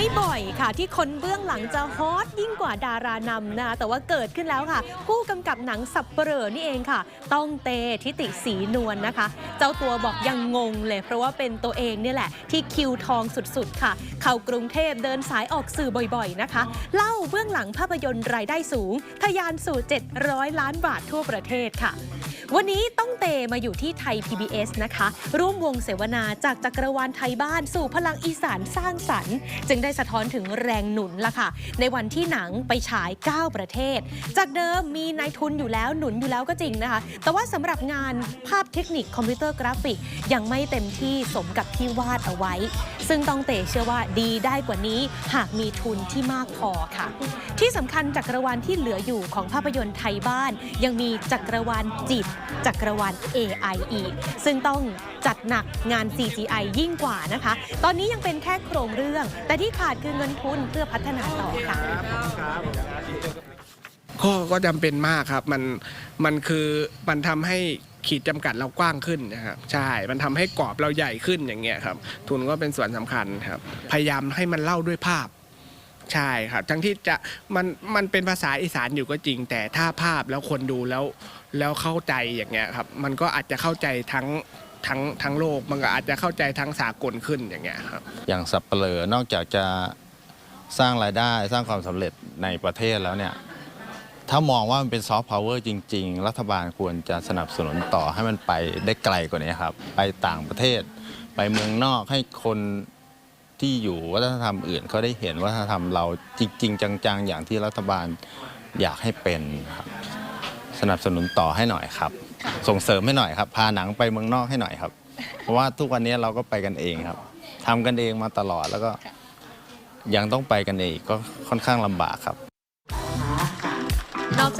ไม่บ่อยค่ะ ที่คนเบื้องหลังจะฮอตยิ่งกว่าดารานำนะคะแต่ว่าเกิดขึ้นแล้วค่ะ ผู้กำกับหนังสับเปลือนี่เองค่ะ ต้องเตทิติสีนวลนะคะ เจ้าตัวบอกยังงงเลย เพราะว่าเป็นตัวเองเนี่ยแหละ ที่คิวทองสุดๆค่ะ เข้ากรุงเทพเดินสายออกสื่อบ่อยๆนะคะ เล่าเบื้องหลังภาพยนตร์รายได้สูงทะยานสู่ 700 ล้านบาททั่วประเทศค่ะ วันนี้ต้องเตมาอยู่ที่ไทย PBS นะคะ ร่วมวงเสวนาจากจักรวาลไทยบ้านสู่พลังอีสานสร้างสรรค์ จึงได้สะท้อนถึงแรงหนุนละค่ะ ในวันที่หนังไปฉาย 9 ประเทศ จากเดิมมีนายทุนอยู่แล้วหนุนอยู่แล้วก็จริงนะคะ แต่ว่าสำหรับงานภาพเทคนิคคอมพิวเตอร์กราฟิก ยังไม่เต็มที่สมกับที่วาดเอาไว้ ซึ่งต้องเตเชื่อว่าดีได้กว่านี้หากมีทุนที่มากพอค่ะ ที่สำคัญจักรวาลที่เหลืออยู่ของภาพยนตร์ไทยบ้าน ยังมีจักรวาลจิตจักรวาล AI อีก ซึ่งต้องจัดหนักงาน CGI ยิ่งกว่านะคะ ตอนนี้ยังเป็นแค่โครงเรื่อง แต่ที่ขาดคือเงินทุนเพื่อพัฒนาต่อค่ะก็ก็จำเป็นมากครับ มันมันคือมันทำให้ขีดจำกัดเรากว้างขึ้นนะครับใช่มันทำให้กรอบเราใหญ่ขึ้นอย่างเงี้ยครับ ทุนก็เป็นส่วนสำคัญครับ พยายามให้มันเล่าด้วยภาพ ใช่ครับ ทั้งที่จะมันมันเป็นภาษาอีสานอยู่ก็จริง แต่ถ้าภาพแล้วคนดูแล้วแล้วเข้าใจอย่างเงี้ยครับ มันก็อาจจะเข้าใจทั้งทั้งทั้งโลกมันก็อาจจะเข้าใจทั้งสากลขึ้นอย่างเงี้ยครับ อย่างสับเปลอนอกจากจะสร้างรายได้สร้างความสำเร็จในประเทศแล้วเนี่ย ถ้ามองว่ามันเป็นซอฟต์พาวเวอร์จริง ๆ รัฐบาลควรจะสนับสนุนต่อให้มันไปได้ไกลกว่านี้ครับ ไปต่างประเทศ ไปเมืองนอกให้คน ที่อยู่วัฒนธรรมอื่นเขาได้เห็นวัฒนธรรมเราจริง ๆ จัง ๆ อย่างที่รัฐบาลอยากให้เป็นครับสนับสนุนต่อให้หน่อยครับ ส่งเสริมให้หน่อยครับ พาหนังไปเมืองนอกให้หน่อยครับ เพราะว่าทุกวันนี้เราก็ไปกันเองครับทำกันเองมาตลอดแล้วก็ยังต้องไปกันเองก็ค่อนข้างลำบากครับ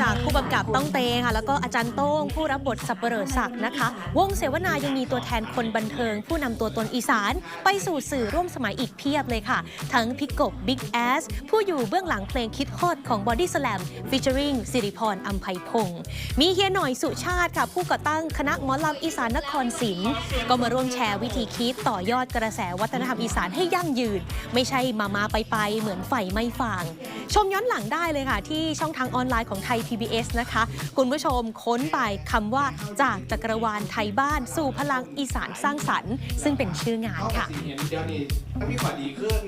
จากผู้กำกับต้องเตค่ะ แล้วก็อาจารย์โต้งผู้รับบทสับเปลือศักดิ์นะคะ วงเสวนายังมีตัวแทนคนบันเทิง ผู้นำตัวตนอีสาน ไปสู่สื่อร่วมสมัยอีกเพียบเลยค่ะ ทั้งพิกบบิ๊กแอสผู้อยู่เบื้องหลังเพลงคิดฮอดของ Body Slam featuring สิริพรอัมไพพงศ์มีเฮียหน่อยสุชาติค่ะ ผู้ก่อตั้งคณะหมอลำอีสานนครศิลป์ก็มาร่วมแชร์วิธีคิดต่อยอดกระแสวัฒนธรรมอีสานให้ยั่งยืน ไม่ใช่มามาไปไปเหมือนไฟไม่ฟาง มย้อนหลังได้เลยค่ะ ที่ช่องทางออนไลน์ของไทย PBS นะคะ คุณผู้ชมค้นไปคำว่าจากจักรวาลไทยบ้านสู่พลังอีสานสร้างสรรค์ ซึ่งเป็นชื่องานค่ะเห็นเดียวนี้ถ้ามีขอดีขึ้น